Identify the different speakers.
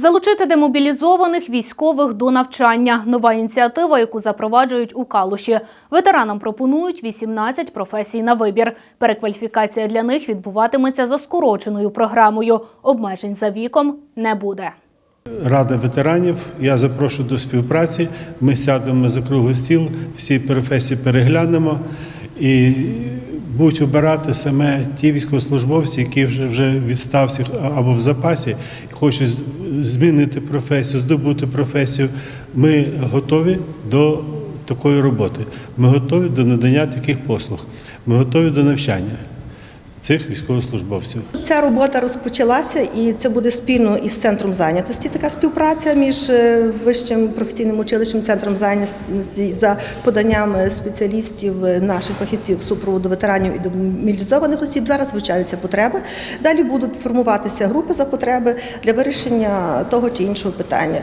Speaker 1: Залучити демобілізованих військових до навчання. Нова ініціатива, яку запроваджують у Калуші. Ветеранам пропонують 18 професій на вибір. Перекваліфікація для них відбуватиметься за скороченою програмою. Обмежень за віком не буде.
Speaker 2: Рада ветеранів. Я запрошую до співпраці. Ми сядемо за круглий стіл, всі професії переглянемо і будуть обирати саме ті військовослужбовці, які вже вже відставці або в запасі, хочуть змінити професію, здобути професію. Ми готові до такої роботи. Ми готові до надання таких послуг. Ми готові до навчання цих військовослужбовців.
Speaker 3: Ця робота розпочалася, і це буде спільно із центром зайнятості. Така співпраця між е, вищим професійним училищем, центром зайнятості за поданням спеціалістів, е, наших фахівців супроводу ветеранів і демобілізованих осіб. Зараз вивчаються потреби. Далі будуть формуватися групи за потреби для вирішення того чи іншого питання.